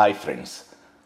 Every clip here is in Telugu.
Hi friends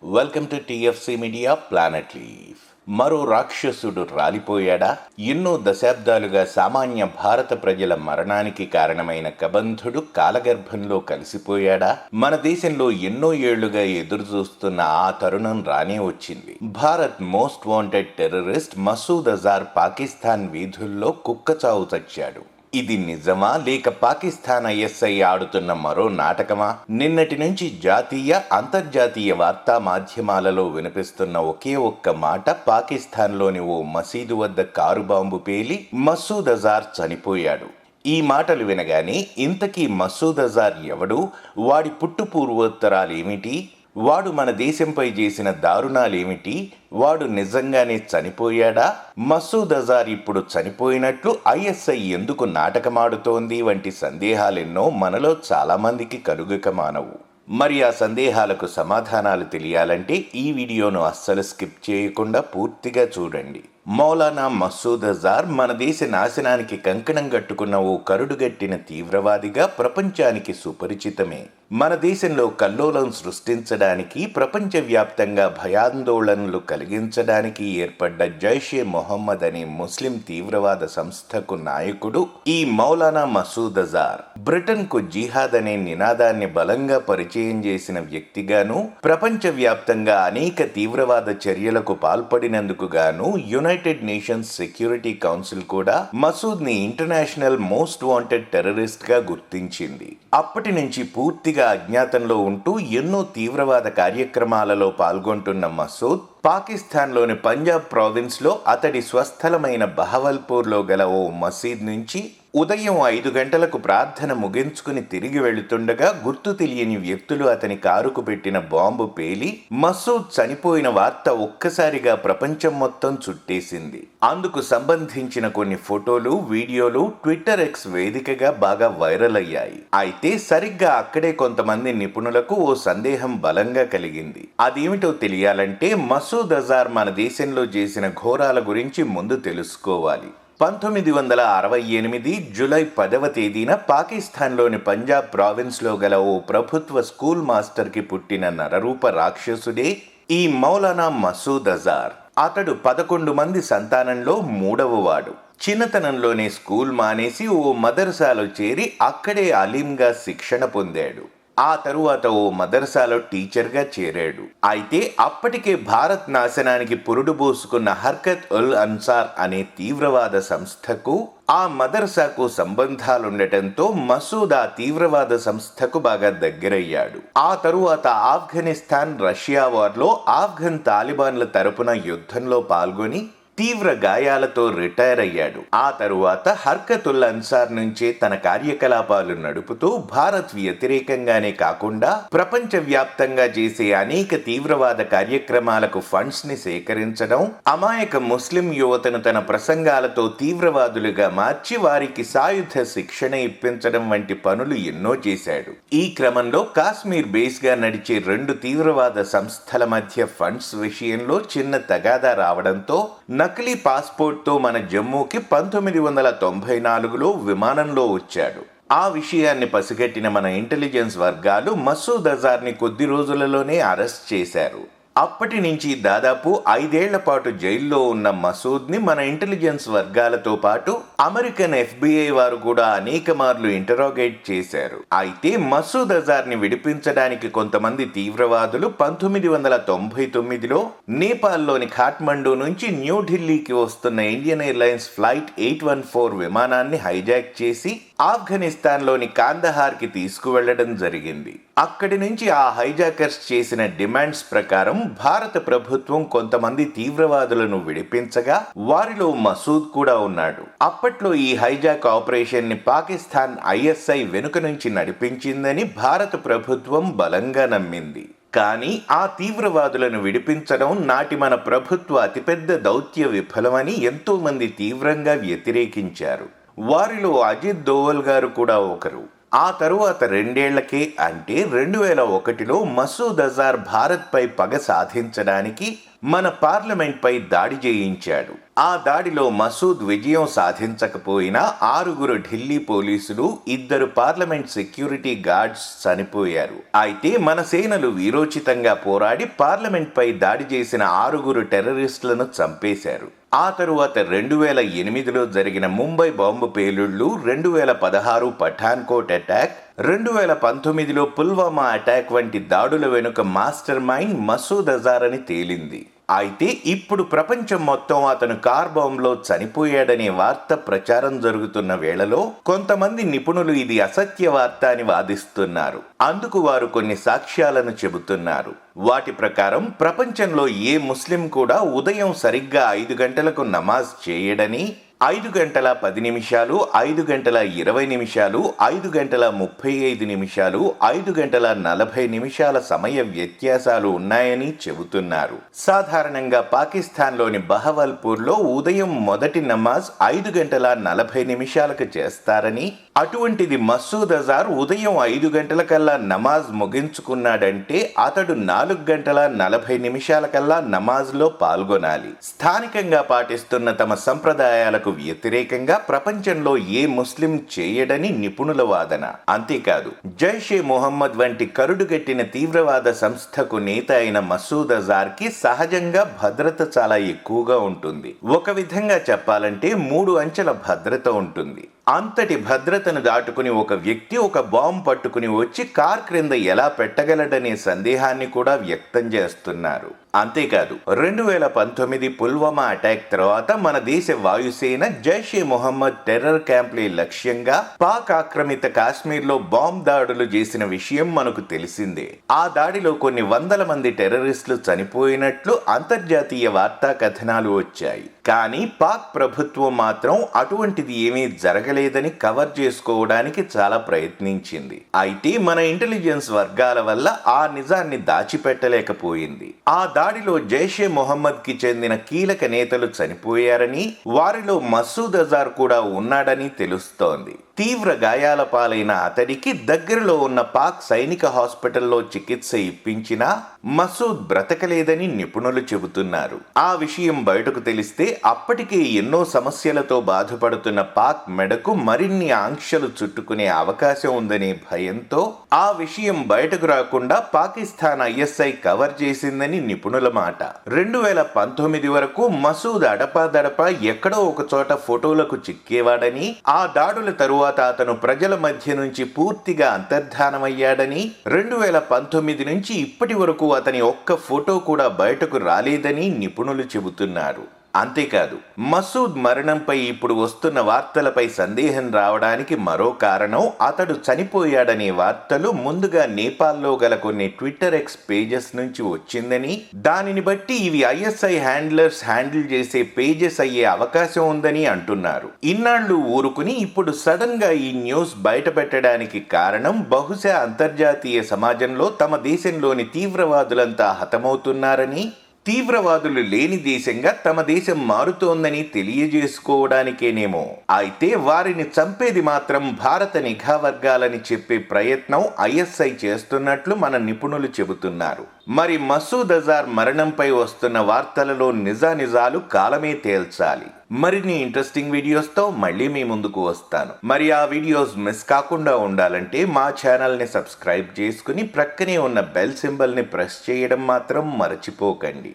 welcome to TFC media planet leaf మరో రాక్షసుడు రాలిపోయాడా? ఎన్నో దశాబ్దాలుగా సామాన్య భారత ప్రజల మరణానికి కారణమైన కబంధుడు కాలగర్భంలో కలిసిపోయాడా? మన దేశంలో ఎన్నో ఏళ్ళుగా ఎదురుచూస్తున్న ఆ తరుణం రానే వచ్చింది. Bharat most wanted terrorist Masood Azhar Pakistan వీధుల్లో కుక్కచావు చచ్చాడు. ఇది నిజమా? లేక పాకిస్తాన్ ఐఎస్ఐ ఆడుతున్న మరో నాటకమా? నిన్నటి నుంచి జాతీయ అంతర్జాతీయ వార్తా మాధ్యమాలలో వినిపిస్తున్న ఒకే ఒక్క మాట పాకిస్తాన్లోని ఓ మసీదు వద్ద కారు బాంబు పేలి మసూద్ అజార్ చనిపోయాడు. ఈ మాటలు వినగానే ఇంతకీ మసూద్ అజార్ ఎవడు? వాడి పుట్టు పూర్వోత్తరాలు ఏమిటి వాడు మన దేశంపై చేసిన దారుణాలేమిటి? వాడు నిజంగానే చనిపోయాడా? మసూద్ అజార్ ఇప్పుడు చనిపోయినట్లు ఐఎస్ఐ ఎందుకు నాటకమాడుతోంది వంటి సందేహాలెన్నో మనలో చాలామందికి కలుగక మానవు మరి ఆ సందేహాలకు సమాధానాలు తెలియాలంటే ఈ వీడియోను అస్సలు స్కిప్ చేయకుండా పూర్తిగా చూడండి. మౌలానా మసూద్ అజార్ మన దేశ నాశనానికి కంకణం కట్టుకున్న ఓ కరుడుగట్టిన తీవ్రవాదిగా ప్రపంచానికి సుపరిచితమే. మన దేశంలో కల్లోలం సృష్టించడానికి ప్రపంచవ్యాప్తంగా భయాందోళనలు కలిగించడానికి ఏర్పడ్డ జైషే మొహమ్మద్ అనే ముస్లిం తీవ్రవాద సంస్థకు నాయకుడు ఈ మౌలానా మసూద్ అజార్. బ్రిటన్కు జిహాద్ అనే నినాదాన్ని బలంగా పరిచయం చేసిన వ్యక్తిగాను ప్రపంచవ్యాప్తంగా అనేక తీవ్రవాద చర్యలకు పాల్పడినందుకు గాను యునైటెడ్ నేషన్స్ సెక్యూరిటీ కౌన్సిల్ కూడా మసూద్ని ఇంటర్నేషనల్ మోస్ట్ వాంటెడ్ టెర్రరిస్ట్గా గుర్తించింది. అప్పటి నుంచి పూర్తిగా అజ్ఞాతంలో ఉంటూ ఎన్నో తీవ్రవాద కార్యక్రమాలలో పాల్గొంటున్న మసూద్ పాకిస్తాన్లోని పంజాబ్ ప్రావిన్స్లో అతడి స్వస్థలమైన బహవల్పూర్లో గల ఓ మసీద్ నుంచి ఉదయం ఐదు గంటలకు ప్రార్థన ముగించుకుని తిరిగి వెళుతుండగా గుర్తు తెలియని వ్యక్తులు అతని కారుకు పెట్టిన బాంబు పేలి మసూద్ చనిపోయిన వార్త ఒక్కసారిగా ప్రపంచం మొత్తం చుట్టేసింది. అందుకు సంబంధించిన కొన్ని ఫోటోలు వీడియోలు ట్విట్టర్ ఎక్స్ వేదికగా బాగా వైరల్ అయ్యాయి. అయితే సరిగ్గా అక్కడే కొంతమంది నిపుణులకు ఓ సందేహం బలంగా కలిగింది. అదేమిటో తెలియాలంటే మసూద్ మసూద్ అజార్ మన దేశంలో చేసిన ఘోరాల గురించి ముందు తెలుసుకోవాలి. పంతొమ్మిది వందల అరవై ఎనిమిది జులై పదవ తేదీన పాకిస్తాన్లోని పంజాబ్ ప్రావిన్స్లో గల ఓ ప్రభుత్వ స్కూల్ మాస్టర్కి పుట్టిన నరరూప రాక్షసుడే ఈ మౌలానా మసూద్ అజార్ అతడు పదకొండు మంది సంతానంలో మూడవవాడు చిన్నతనంలోనే స్కూల్ మానేసి ఓ మదర్సాలో చేరి అక్కడే అలీంగా శిక్షణ పొందాడు. ఆ తరువాత ఓ మదర్సాలో టీచర్గా చేరాడు. అయితే అప్పటికే భారత్ నాశనానికి పురుడు పోసుకున్న హర్కత్ ఉల్ అన్సార్ అనే తీవ్రవాద సంస్థకు ఆ మదర్సాకు సంబంధాలుండటంతో మసూద్ ఆ తీవ్రవాద సంస్థకు బాగా దగ్గరయ్యాడు. ఆ తరువాత ఆఫ్ఘనిస్తాన్ రష్యా వార్లో ఆఫ్ఘన్ తాలిబాన్ల తరపున యుద్ధంలో పాల్గొని తీవ్ర గాయాలతో రిటైర్ అయ్యాడు. ఆ తరువాత హర్కతుల్ అన్సార్ నుంచే తన కార్యకలాపాలు నడుపుతూ భారత్ వ్యతిరేకంగానే కాకుండా ప్రపంచ వ్యాప్తంగా చేసే అనేక తీవ్రవాద కార్యక్రమాలకు ఫండ్స్ని సేకరించడం అమాయక ముస్లిం యువతను తన ప్రసంగాలతో తీవ్రవాదులుగా మార్చి వారికి సాయుధ శిక్షణ ఇప్పించడం వంటి పనులు ఎన్నో చేశాడు. ఈ క్రమంలో కాశ్మీర్ బేస్గా నడిచే రెండు తీవ్రవాద సంస్థల మధ్య ఫండ్స్ విషయంలో చిన్న తగాదా రావడంతో నకిలీ పాస్పోర్ట్తో మన జమ్మూకి పంతొమ్మిది వందల తొంభై నాలుగులో విమానంలో వచ్చాడు. ఆ విషయాన్ని పసిగట్టిన మన ఇంటెలిజెన్స్ వర్గాలు మసూద్ అజార్ని కొద్ది రోజులలోనే అరెస్ట్ చేశారు. అప్పటి నుంచి దాదాపు ఐదేళ్ళ పాటు జైల్లో ఉన్న మసూద్ని మన ఇంటెలిజెన్స్ వర్గాలతో పాటు అమెరికన్ ఎఫ్బిఐ వారు కూడా అనేక మార్లు ఇంటరోగేట్ చేశారు. అయితే మసూద్ అజార్ని విడిపించడానికి కొంతమంది తీవ్రవాదులు పంతొమ్మిది వందల తొంభై తొమ్మిదిలో నేపాల్లోని ఖాట్మండు నుంచి న్యూఢిల్లీకి వస్తున్న Indian airlines flight eight one four విమానాన్ని హైజాక్ చేసి ఆఫ్ఘనిస్తాన్లోని కాందహార్కి తీసుకువెళ్ళడం జరిగింది. అక్కడి నుంచి ఆ హైజాకర్స్ చేసిన డిమాండ్స్ ప్రకారం భారత ప్రభుత్వం కొంతమంది తీవ్రవాదులను విడిపించగా వారిలో మసూద్ కూడా ఉన్నాడు. అప్పట్లో ఈ హైజాక్ ఆపరేషన్ని పాకిస్తాన్ ఐఎస్ఐ వెనుక నుంచి నడిపించిందని భారత ప్రభుత్వం బలంగా నమ్మింది. కానీ ఆ తీవ్రవాదులను విడిపించడం నాటి మన ప్రభుత్వ అతిపెద్ద దౌత్య విఫలమని ఎంతో మంది తీవ్రంగా వ్యతిరేకించారు. వారిలో అజిత్ దోవల్ గారు కూడా ఒకరు. ఆ తరువాత రెండేళ్ళకే అంటే రెండు వేల ఒకటిలో మసూద్ అజార్ భారత్పై పగ సాధించడానికి మన పార్లమెంట్పై దాడి చేయించాడు. ఆ దాడిలో మసూద్ విజయం సాధించకపోయినా ఆరుగురు ఢిల్లీ పోలీసులు ఇద్దరు పార్లమెంట్ సెక్యూరిటీ గార్డ్స్ చనిపోయారు. అయితే మన సేనలు వీరోచితంగా పోరాడి పార్లమెంట్పై దాడి చేసిన ఆరుగురు టెర్రరిస్టులను చంపేశారు. ఆ తరువాత రెండు వేల ఎనిమిదిలో జరిగిన ముంబై బాంబు పేలుళ్ళు రెండు వేల పదహారు పఠాన్కోట్ అటాక్ రెండు వేల పంతొమ్మిదిలో పుల్వామా అటాక్ వంటి దాడుల వెనుక మాస్టర్ మైండ్ మసూద్ అజార్ అని తేలింది. అయితే ఇప్పుడు ప్రపంచం మొత్తం అతను కార్ బాంబ్లో చనిపోయాడనే వార్త ప్రచారం జరుగుతున్న వేళలో కొంతమంది నిపుణులు ఇది అసత్య వార్త అని వాదిస్తున్నారు. అందుకు వారు కొన్ని సాక్ష్యాలను చెబుతున్నారు. వాటి ప్రకారం ప్రపంచంలో ఏ ముస్లిం కూడా ఉదయం సరిగ్గా ఐదు గంటలకు నమాజ్ చేయడని ఐదు గంటల పది నిమిషాలు ఐదు గంటల ఇరవై నిమిషాలు ఐదు గంటల ముప్పై ఐదు నిమిషాలు ఐదు గంటల నలభై నిమిషాల సమయ వ్యత్యాసాలు ఉన్నాయని చెబుతున్నారు. సాధారణంగా పాకిస్తాన్లోని బహవల్పూర్లో ఉదయం మొదటి నమాజ్ ఐదు గంటల నలభై నిమిషాలకు చేస్తారని అటువంటిది మసూద్ అజార్ ఉదయం ఐదు గంటలకల్లా నమాజ్ ముగించుకున్నాడంటే అతడు నాలుగు గంటల నలభై నిమిషాలకల్లా నమాజ్లో పాల్గొనాలి. స్థానికంగా పాటిస్తున్న తమ సంప్రదాయాలకు వ్యతిరేకంగా ప్రపంచంలో ఏ ముస్లిం చేయడని నిపుణుల వాదన. అంతేకాదు జైషే మొహమ్మద్ వంటి కరుడుగట్టిన తీవ్రవాద సంస్థకు నేత అయిన మసూద్ అజార్కి సహజంగా భద్రత చాలా ఎక్కువగా ఉంటుంది. ఒక విధంగా చెప్పాలంటే మూడు అంచెల భద్రత ఉంటుంది. అంతటి భద్రతను దాటుకుని ఒక వ్యక్తి ఒక బాంబు పట్టుకుని వచ్చి కార్ క్రింద ఎలా పెట్టగలడనే సందేహాన్ని కూడా వ్యక్తం చేస్తున్నారు. అంతేకాదు రెండు వేల పంతొమ్మిది పుల్వామా అటాక్ తర్వాత మన దేశ వాయుసేన జైషే మొహమ్మద్ టెర్రర్ క్యాంప్లే లక్ష్యంగా పాక్ ఆక్రమిత కాశ్మీర్లో బాంబ్ దాడులు చేసిన విషయం మనకు తెలిసిందే. ఆ దాడిలో కొన్ని వందల మంది టెర్రరిస్టులు చనిపోయినట్లు అంతర్జాతీయ వార్తా కథనాలు వచ్చాయి. కానీ పాక్ ప్రభుత్వం మాత్రం అటువంటిది ఏమీ జరగలేదని కవర్ చేసుకోవడానికి చాలా ప్రయత్నించింది. అయితే మన ఇంటెలిజెన్స్ వర్గాల వల్ల ఆ నిజాన్ని దాచిపెట్టలేకపోయింది. ఆ దాడిలో జైషే మొహమ్మద్కి చెందిన కీలక నేతలు చనిపోయారని వారిలో మసూద్ అజార్ కూడా ఉన్నాడని తెలుస్తోంది. తీవ్ర గాయాల పాలైన అతడికి దగ్గరలో ఉన్న పాక్ సైనిక హాస్పిటల్లో చికిత్స ఇప్పించినా మసూద్ బ్రతకలేదని నిపుణులు చెబుతున్నారు. ఆ విషయం బయటకు తెలిస్తే అప్పటికే ఎన్నో సమస్యలతో బాధపడుతున్న పాక్ మెడకు మరిన్ని ఆంక్షలు చుట్టుకునే అవకాశం ఉందనే భయంతో ఆ విషయం బయటకు రాకుండా పాకిస్తాన్ ఐఎస్ఐ కవర్ చేసిందని నిపుణుల మాట. రెండు వేల పంతొమ్మిది వరకు మసూద్ అడపాదడపా ఎక్కడో ఒక చోట ఫోటోలకు చిక్కేవాడని ఆ దాడుల తరువాత తరువాత అతను ప్రజల మధ్య నుంచి పూర్తిగా అంతర్ధానమయ్యాడని రెండు వేల పంతొమ్మిది నుంచి ఇప్పటి వరకు అతని ఒక్క ఫోటో కూడా బయటకు రాలేదని నిపుణులు చెబుతున్నారు. అంతేకాదు మసూద్ మరణంపై ఇప్పుడు వస్తున్న వార్తలపై సందేహం రావడానికి మరో కారణం అతడు చనిపోయాడనే వార్తలు ముందుగా నేపాల్లో గల కొన్ని ట్విట్టర్ ఎక్స్ పేజెస్ నుంచి వచ్చిందని దానిని బట్టి ఇవి ఐఎస్ఐ హ్యాండ్లర్స్ హ్యాండిల్ చేసే పేజెస్ అయ్యే అవకాశం ఉందని అంటున్నారు. ఇన్నాళ్ళు ఊరుకుని ఇప్పుడు సడన్గా ఈ న్యూస్ బయట పెట్టడానికి కారణం బహుశా అంతర్జాతీయ సమాజంలో తమ దేశంలోని తీవ్రవాదులంతా హతమవుతున్నారని తీవ్రవాదులు లేని దేశంగా తమ దేశం మారుతోందని తెలియజేసుకోవడానికేనేమో. అయితే వారిని చంపేది మాత్రం భారత నిఘా వర్గాలని చెప్పే ప్రయత్నం ఐఎస్ఐ చేస్తున్నట్లు మన నిపుణులు చెబుతున్నారు. మరి మసూద్ అజార్ మరణంపై వస్తున్న వార్తలలో నిజానిజాలు కాలమే తేల్చాలి. మరిన్ని ఇంట్రెస్టింగ్ వీడియోస్తో మళ్ళీ మీ ముందుకు వస్తాను. మరి ఆ వీడియోస్ మిస్ కాకుండా ఉండాలంటే మా ఛానల్ని సబ్స్క్రైబ్ చేసుకుని ప్రక్కనే ఉన్న బెల్ సింబల్ని ప్రెస్ చేయడం మాత్రం మర్చిపోకండి.